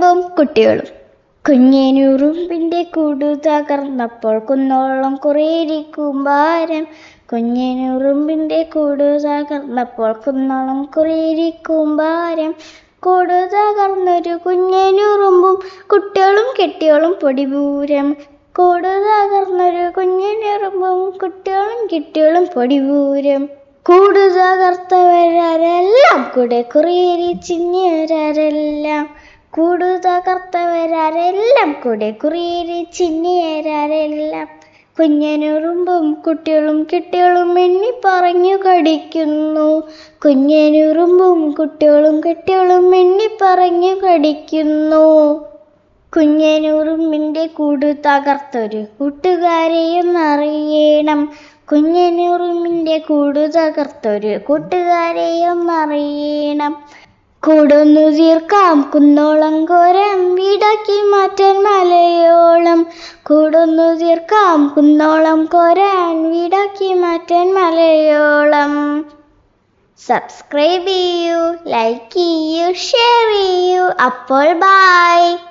കുഞ്ഞനുറുമ്പും കുട്ടികളും. കുഞ്ഞേനുറുമ്പിന്റെ കൂടു തകർന്നപ്പോൾ കുന്നോളം കുറേരിക്കും ഭാരം. കുഞ്ഞേനുറുമ്പിന്റെ കൂടു തകർന്നപ്പോൾ കുന്നോളം കുറേരിക്കും ഭാരം. കൂടു തകർന്നൊരു കുഞ്ഞേനുറുമ്പും കുട്ടികളും കെട്ടികളും പൊടിപൂരം. കൂടു തകർന്നൊരു കുഞ്ഞേനുറുമ്പും കുട്ടികളും കെട്ടികളും പൊടിപൂരം. കൂടു തകർത്തവരാരെല്ലാം കൂടെ കുറേരി ചിന്നിയവരാരെല്ലാം കൂടു തകർത്തവരാരെല്ലാം കൂടെ കുറേരി ചിന്നിയേരാരെല്ലാം കുഞ്ഞനുറുമ്പും കുട്ടികളും കിട്ടികളും എണ്ണി പറഞ്ഞു കടിക്കുന്നു. കുഞ്ഞനുറുമ്പും കുട്ടികളും കിട്ടികളും എണ്ണി പറഞ്ഞു കടിക്കുന്നു. കുഞ്ഞനുറുമ്പിന്റെ കൂട് തകർത്തൊരു കൂട്ടുകാരെയും അറിയണം. കുഞ്ഞനുറുമ്പിന്റെ കൂട് തകർത്തൊരു കൂട്ടുകാരെയും അറിയണം. കൂടുന്നു തീർക്കാം കുന്നോളം കോരം വീടാക്കി മാറ്റാൻ മലയോളം. കൂടുന്നു തീർക്കാം കുന്നോളം കോരാൻ വീടാക്കി മാറ്റാൻ മലയോളം. സബ്സ്ക്രൈബ് ചെയ്യൂ ലൈക്ക് ചെയ്യൂ ഷെയർ ചെയ്യൂ. അപ്പോൾ ബായ്